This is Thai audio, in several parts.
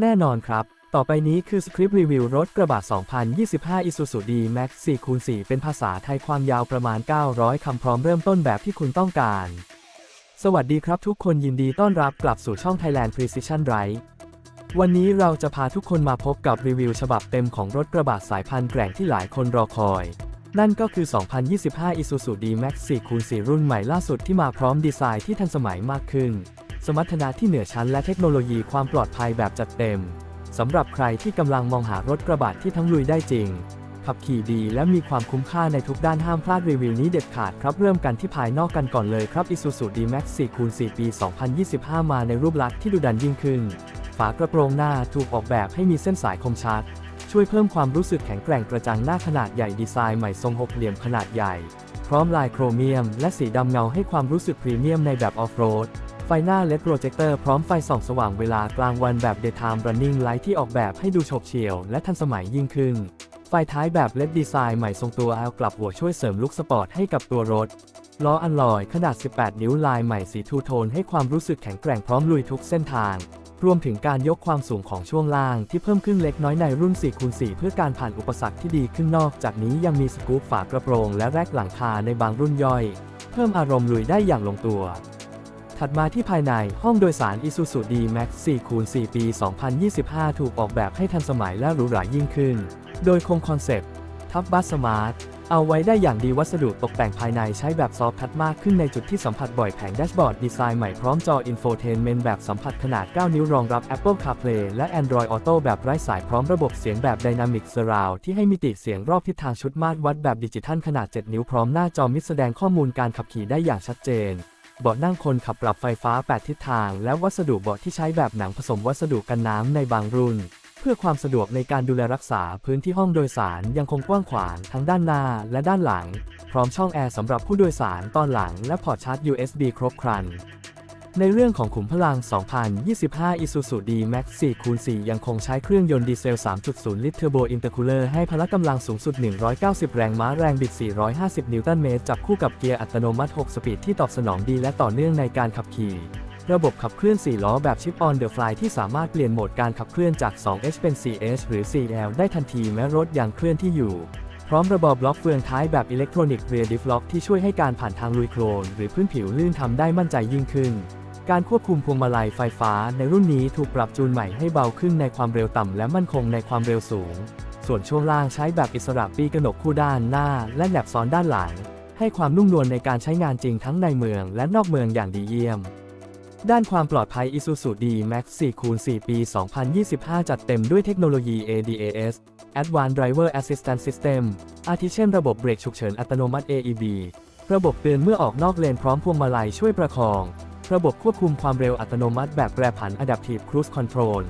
แน่นอนครับ ต่อไปนี้คือสคริปต์รีวิวรถกระบะ 2025 Isuzu D-Max 4คูณ4เป็นภาษาไทยความยาวประมาณ 900 คำพร้อมเริ่มต้นแบบที่คุณต้องการ สวัสดีครับทุกคนยินดีต้อนรับกลับสู่ช่อง Thailand Precision Ride วันนี้เราจะพาทุกคนมาพบกับรีวิวฉบับเต็มของรถกระบะสายพันธุ์แกร่งที่หลายคนรอคอย นั่นก็คือ 2025 Isuzu D-Max 4คูณ4รุ่นใหม่ล่าสุดที่มาพร้อมดีไซน์ที่ทันสมัยมากขึ้น สมรรถนะที่เหนือชั้นและเทคโนโลยีความปลอดภัยแบบจัดเต็ม สำหรับใครที่กำลังมองหารถกระบะที่ทั้งลุยได้จริง ขับขี่ดีและมีความคุ้มค่าในทุกด้านห้ามพลาดรีวิวนี้เด็ดขาดครับเริ่มกันที่ภายนอกกันก่อนเลยครับ Isuzu D-Max 4คูณ4ปี 2025 มาในรูปลักษณ์ที่ดูดันยิ่งขึ้น ฝากระโปรงหน้าถูกออกแบบให้มีเส้นสายคมชัด ช่วยเพิ่มความรู้สึกแข็งแกร่งกระจังหน้าขนาดใหญ่ดีไซน์ใหม่ทรงหกเหลี่ยมขนาดใหญ่ พร้อมลายโครเมียม และสีดำเงาให้ความรู้สึกพรีเมียมในแบบออฟโรด ไฟหน้า LED โปรเจคเตอร์พร้อมไฟส่องสว่างเวลากลางวันแบบ Daytime Running Light ที่ออกแบบให้ดูโฉบเฉี่ยวและทันสมัยยิ่งขึ้น ไฟท้ายแบบ LED ดีไซน์ใหม่ทรงตัวเอากลับหัวช่วยเสริมลุคสปอร์ตให้กับตัวรถล้ออัลลอยขนาด 18 นิ้วลายใหม่สีทูโทนให้ความรู้สึกแข็งแกร่งพร้อมลุยทุกเส้นทาง รวมถึงการยกความสูงของช่วงล่างที่เพิ่มขึ้นเล็กน้อยในรุ่น4คูณ4เพื่อการผ่านอุปสรรคที่ดีขึ้นนอกจากนี้ยังมีสกู๊ปฝากระโปรงและแรกหลังคาในบางรุ่นย่อย เพิ่มอารมณ์ลุยได้อย่างลงตัว ถัดมาที่ภายในห้องโดยสาร Isuzu D-Max 4คูณ4ปี 2025 ถูกออกแบบให้ทันสมัยและหรูหรายิ่งขึ้น โดยคงคอนเซปต์ทับบัสสมาร์ท เอาไว้ได้อย่างดีวัสดุตกแต่งภายในใช้แบบซอฟต์ทัชมากขึ้นในจุดที่สัมผัสบ่อยแผงแดชบอร์ดดีไซน์ใหม่พร้อมจออินโฟเทนเมนต์แบบสัมผัสขนาด 9 นิ้วรองรับ Apple CarPlay และ Android Auto แบบไร้สายพร้อมระบบเสียงแบบ Dynamic Surround ที่ให้มิติเสียงรอบทิศทางชุดมาตรวัดแบบดิจิทัลขนาด 7 นิ้วพร้อมหน้าจอมิดแสดงข้อมูลการขับขี่ได้อย่างชัดเจนเบาะนั่งคนขับปรับไฟฟ้า 8 ทิศทาง และวัสดุเบาะที่ใช้แบบหนังผสมวัสดุกันน้ำในบางรุ่น เพื่อความสะดวกในการดูแลรักษาพื้นที่ห้องโดยสารยังคงกว้างขวางทั้งด้านหน้าและด้านหลัง พร้อมช่องแอร์สำหรับผู้โดยสารตอนหลังและพอร์ตชาร์จ USB ครบครัน ในเรื่องของขุมพลัง 2025 Isuzu D-Max 4คูณ4ยังคงใช้เครื่องยนต์ดีเซล 3.0 ลิตรเทอร์โบอินเตอร์คูลเลอร์ให้พละกำลังสูงสุด 190 แรงม้าแรงบิด 450 นิวตันเมตรจับคู่กับเกียร์อัตโนมัติ 6 สปีดที่ตอบสนองดีและต่อเนื่องในการขับขี่ ระบบขับเคลื่อน 4 ล้อแบบ Chip on the fly ที่สามารถเปลี่ยนโหมดการขับเคลื่อนจาก 2H เป็น 4H หรือ 4L ได้ทันทีแม้รถยังเคลื่อนที่อยู่ พร้อมระบบล็อกเฟืองท้ายแบบอิเล็กทรอนิกส์เรียดิฟล็อกที่ช่วยให้การผ่านทางลุยโคลนหรือพื้นผิวลื่นทำได้มั่นใจยิ่งขึ้น การควบคุมพวงมาลัยไฟฟ้าในรุ่นนี้ถูกปรับจูนใหม่ให้เบาขึ้นในความเร็วต่ำและมั่นคงในความเร็วสูง ส่วนช่วงล่างใช้แบบอิสระปีกระหนกคู่ด้านหน้า และแหนบซ้อนด้านหลังให้ความนุ่มนวลในการใช้งานจริงทั้งในเมืองและนอกเมืองอย่างดีเยี่ยม ด้านความปลอดภัย Isuzu D-Max 4คูณ4ปี 2025 จัดเต็มด้วยเทคโนโลยี ADAS Advanced Driver Assistance System อาทิเช่นระบบเบรกฉุกเฉินอัตโนมัติ AEB ระบบเตือนเมื่อออกนอกเลนพร้อมพวงมาลัยช่วยประคอง ระบบควบคุมความเร็วอัตโนมัติแบบแปรผัน Adaptive Cruise Control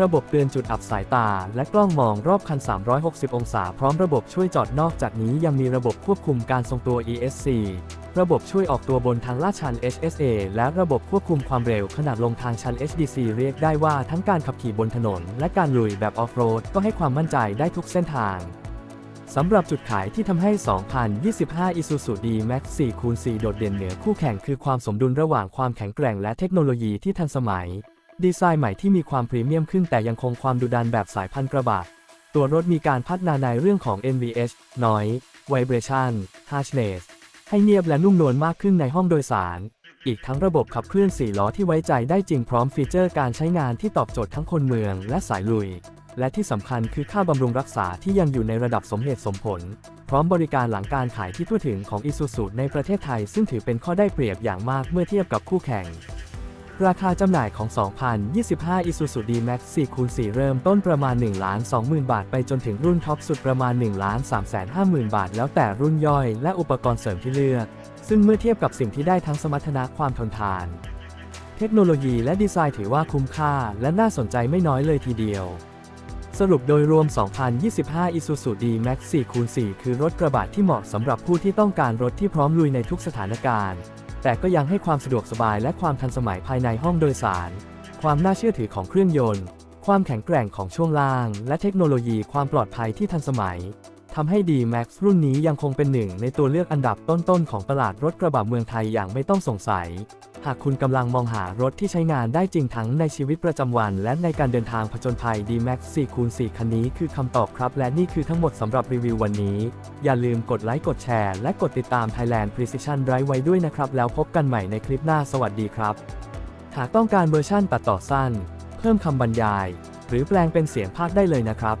ระบบเตือนจุดอับสายตา และกล้องมองรอบคัน 360 องศา พร้อมระบบช่วยจอดนอกจากนี้ยังมีระบบควบคุมการทรงตัว ESC ระบบช่วยออกตัวบนทางลาดชัน HSA และระบบควบคุมความเร็วขนาดลงทางชัน HDC เรียกได้ว่าทั้งการขับขี่บนถนน และการลุยแบบออฟโรดก็ให้ความมั่นใจได้ทุกเส้นทางสำหรับจุดขายที่ทำให้ 2025 Isuzu D-Max 4คูณ4โดดเด่นเหนือคู่แข่งคือความสมดุลระหว่างความแข็งแกร่งและเทคโนโลยีที่ทันสมัย ดีไซน์ใหม่ที่มีความพรีเมียมขึ้นแต่ยังคงความดุดันแบบสายพันธุ์กระบะตัวรถมีการพัฒนาในเรื่องของ NVH Noise Vibration Harshness ให้เงียบและนุ่มนวลมากขึ้นในห้องโดยสาร อีกทั้งระบบขับเคลื่อน4ล้อที่ไว้ใจได้จริงพร้อมฟีเจอร์การใช้งานที่ตอบโจทย์ทั้งคนเมืองและสายลุย และที่สำคัญคือค่าบำรุงรักษาที่ยังอยู่ในระดับสมเหตุสมผล พร้อมบริการหลังการขายที่ทั่วถึงของ Isuzu ในประเทศไทย ซึ่งถือเป็นข้อได้เปรียบอย่างมากเมื่อเทียบกับคู่แข่ง ราคาจำหน่ายของ 2025 Isuzu D-Max 4 คูณ4เริ่มต้นประมาณ1 2 0 0 0 0 บาท ไปจนถึงรุ่นท็อปสุดประมาณ1 3 5 0 0 0 0 บาท แล้วแต่รุ่นย่อยและอุปกรณ์เสริมที่เลือก ซึ่งเมื่อเทียบกับสิ่งที่ได้ทั้งสมรรถนะความทนทาน เทคโนโลยีและดีไซน์ถือว่าคุ้มค่าและน่าสนใจไม่น้อยเลยทีเดียวสรุปโดยรวม 2025 Isuzu D-Max 4 คูณ4คือรถกระบะที่เหมาะสำหรับผู้ที่ต้องการรถที่พร้อมลุยในทุกสถานการณ์ แต่ก็ยังให้ความสะดวกสบายและความทันสมัยภายในห้องโดยสาร ความน่าเชื่อถือของเครื่องยนต์ ความแข็งแกร่งของช่วงล่าง และเทคโนโลยีความปลอดภัยที่ทันสมัย ทำให้ D-Max รุ่นนี้ยังคงเป็นหนึ่งในตัวเลือกอันดับต้นๆของตลาดรถกระบะเมืองไทยอย่างไม่ต้องสงสัย หากคุณกำลังมองหารถที่ใช้งานได้จริงทั้งในชีวิตประจำวันและในการเดินทางผจญภัย D-Max 4คูณ4คันนี้คือคำตอบครับ และนี่คือทั้งหมดสำหรับรีวิววันนี้ อย่าลืมกดไลค์กดแชร์และกดติดตาม Thailand Precision Drive ไว้ด้วยนะครับ แล้วพบกันใหม่ในคลิปหน้าสวัสดีครับ หากต้องการเวอร์ชั่นตัดต่อสั้น เพิ่มคำบรรยาย หรือแปลงเป็นเสียงภาคได้เลยนะครับ